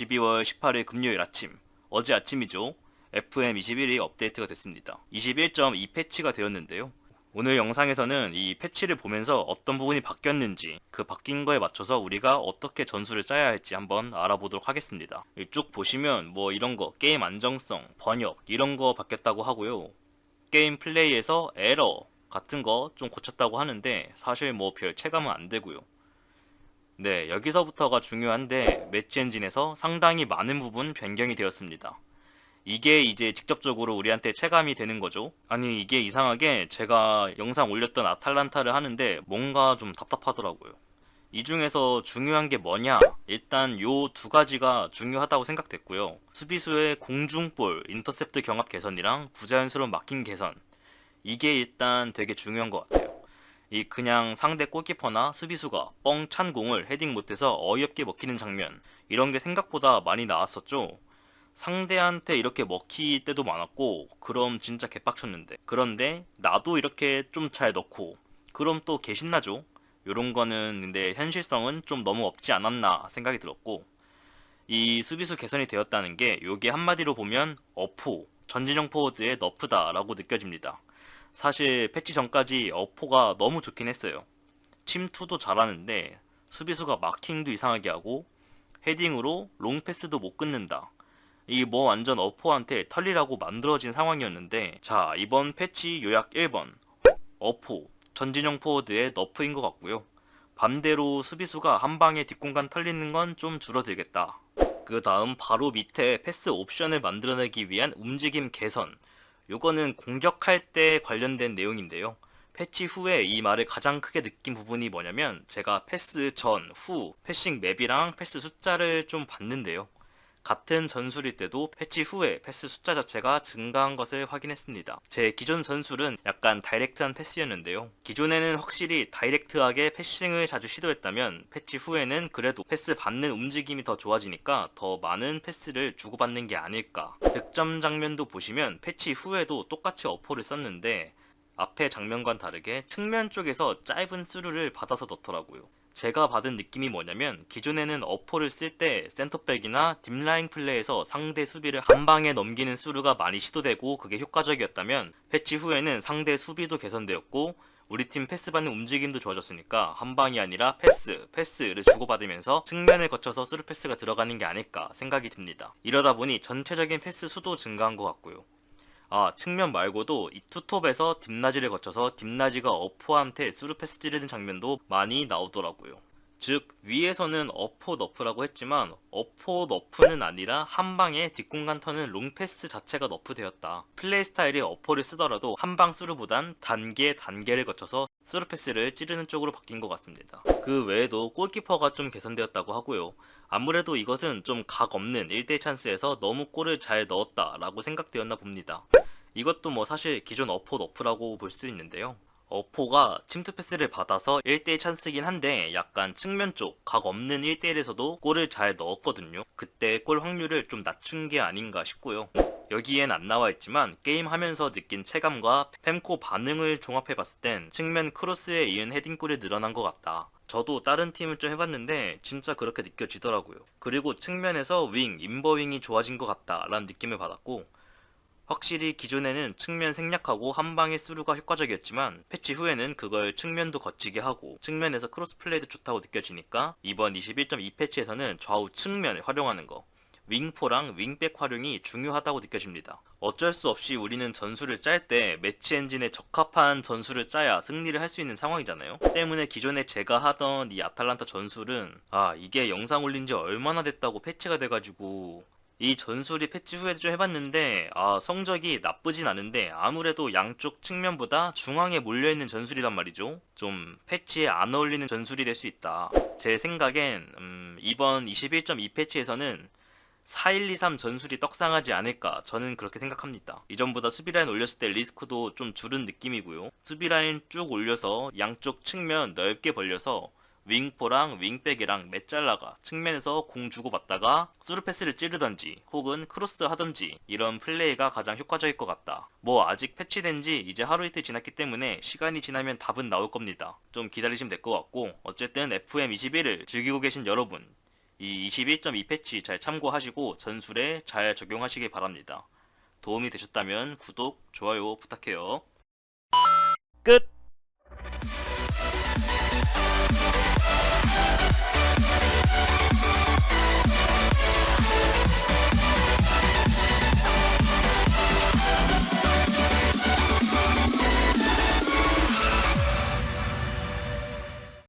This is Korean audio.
12월 18일 금요일 아침 어제 아침이죠. FM21이 업데이트가 됐습니다. 21.2 패치가 되었는데요. 오늘 영상에서는 이 패치를 보면서 어떤 부분이 바뀌었는지 그 바뀐 거에 맞춰서 우리가 어떻게 전술을 짜야 할지 한번 알아보도록 하겠습니다. 쭉 보시면 뭐 이런 거 게임 안정성, 번역 이런 거 바뀌었다고 하고요. 게임 플레이에서 에러 같은 거 좀 고쳤다고 하는데 사실 뭐 별 체감은 안 되고요. 네, 여기서부터가 중요한데 매치 엔진에서 상당히 많은 부분 변경이 되었습니다. 이게 이제 직접적으로 우리한테 체감이 되는 거죠. 아니, 이게 이상하게 제가 영상 올렸던 아탈란타를 하는데 뭔가 좀 답답하더라고요. 이 중에서 중요한 게 뭐냐? 일단 요 두 가지가 중요하다고 생각됐고요. 수비수의 공중볼, 인터셉트 경합 개선이랑 부자연스러운 마킹 개선. 이게 일단 되게 중요한 것 같아요. 이 그냥 상대 골키퍼나 수비수가 뻥 찬 공을 헤딩 못해서 어이없게 먹히는 장면 이런 게 생각보다 많이 나왔었죠. 상대한테 이렇게 먹힐 때도 많았고 그럼 진짜 개빡쳤는데 그런데 나도 이렇게 좀 잘 넣고 그럼 또 개신나죠. 요런 거는 근데 현실성은 좀 너무 없지 않았나 생각이 들었고 이 수비수 개선이 되었다는 게 요게 한마디로 보면 어포 전진형 포워드의 너프다라고 느껴집니다. 사실 패치 전까지 어포가 너무 좋긴 했어요. 침투도 잘하는데 수비수가 마킹도 이상하게 하고 헤딩으로 롱 패스도 못 끊는다. 이 뭐 완전 어포한테 털리라고 만들어진 상황이었는데 자 이번 패치 요약 1번 어포 전진형 포워드의 너프인 것 같고요. 반대로 수비수가 한 방에 뒷공간 털리는 건 좀 줄어들겠다. 그 다음 바로 밑에 패스 옵션을 만들어내기 위한 움직임 개선. 요거는 공격할 때 관련된 내용인데요. 패치 후에 이 말을 가장 크게 느낀 부분이 뭐냐면 제가 패스 전, 후, 패싱 맵이랑 패스 숫자를 좀 봤는데요. 같은 전술일 때도 패치 후에 패스 숫자 자체가 증가한 것을 확인했습니다. 제 기존 전술은 약간 다이렉트한 패스였는데요. 기존에는 확실히 다이렉트하게 패싱을 자주 시도했다면 패치 후에는 그래도 패스 받는 움직임이 더 좋아지니까 더 많은 패스를 주고받는 게 아닐까. 득점 장면도 보시면 패치 후에도 똑같이 어포를 썼는데 앞에 장면과는 다르게 측면 쪽에서 짧은 스루를 받아서 넣더라고요. 제가 받은 느낌이 뭐냐면 기존에는 어포를 쓸 때 센터백이나 딥라인 플레이에서 상대 수비를 한 방에 넘기는 수루가 많이 시도되고 그게 효과적이었다면 패치 후에는 상대 수비도 개선되었고 우리 팀 패스 받는 움직임도 좋아졌으니까 한 방이 아니라 패스, 패스를 주고받으면서 측면을 거쳐서 스루 패스가 들어가는 게 아닐까 생각이 듭니다. 이러다 보니 전체적인 패스 수도 증가한 것 같고요. 아, 측면 말고도 이 투톱에서 딥나지를 거쳐서 딥나지가 어포한테 스루 패스 찌르는 장면도 많이 나오더라고요. 즉, 위에서는 어포 너프라고 했지만 어포 너프는 아니라 한 방에 뒷공간 터는 롱패스 자체가 너프되었다. 플레이 스타일이 어포를 쓰더라도 한방 스루보단 단계 단계를 거쳐서 스루 패스를 찌르는 쪽으로 바뀐 것 같습니다. 그 외에도 골키퍼가 좀 개선되었다고 하고요. 아무래도 이것은 좀 각 없는 1대1 찬스에서 너무 골을 잘 넣었다라고 생각되었나 봅니다. 이것도 뭐 사실 기존 어포 너프라고 볼 수도 있는데요. 어포가 침투 패스를 받아서 1대1 찬스긴 한데 약간 측면 쪽 각 없는 1대1에서도 골을 잘 넣었거든요. 그때 골 확률을 좀 낮춘 게 아닌가 싶고요. 여기엔 안 나와 있지만 게임하면서 느낀 체감과 펜코 반응을 종합해 봤을 땐 측면 크로스에 이은 헤딩골이 늘어난 것 같다. 저도 다른 팀을 좀 해봤는데 진짜 그렇게 느껴지더라고요. 그리고 측면에서 윙, 인버윙이 좋아진 것 같다라는 느낌을 받았고 확실히 기존에는 측면 생략하고 한 방의 수루가 효과적이었지만 패치 후에는 그걸 측면도 거치게 하고 측면에서 크로스 플레이도 좋다고 느껴지니까 이번 21.2 패치에서는 좌우 측면을 활용하는 거 윙포랑 윙백 활용이 중요하다고 느껴집니다. 어쩔 수 없이 우리는 전술을 짤 때 매치 엔진에 적합한 전술을 짜야 승리를 할 수 있는 상황이잖아요. 때문에 기존에 제가 하던 이 아탈란타 전술은 아 이게 영상 올린 지 얼마나 됐다고 패치가 돼가지고 이 전술이 패치 후에도 좀 해봤는데 아 성적이 나쁘진 않은데 아무래도 양쪽 측면보다 중앙에 몰려있는 전술이란 말이죠 좀 패치에 안 어울리는 전술이 될 수 있다 제 생각엔 음, 이번 21.2 패치에서는 4123 전술이 떡상하지 않을까 저는 그렇게 생각합니다. 이전보다 수비라인 올렸을 때 리스크도 좀 줄은 느낌이고요. 수비라인 쭉 올려서 양쪽 측면 넓게 벌려서 윙포랑 윙백이랑 메잘라가 측면에서 공 주고받다가 스루패스를 찌르던지 혹은 크로스 하던지 이런 플레이가 가장 효과적일 것 같다. 뭐 아직 패치된 지 이제 하루 이틀 지났기 때문에 시간이 지나면 답은 나올 겁니다. 좀 기다리시면 될 것 같고 어쨌든 FM21을 즐기고 계신 여러분 이 21.2 패치 잘 참고하시고 전술에 잘 적용하시기 바랍니다. 도움이 되셨다면 구독, 좋아요 부탁해요. 끝!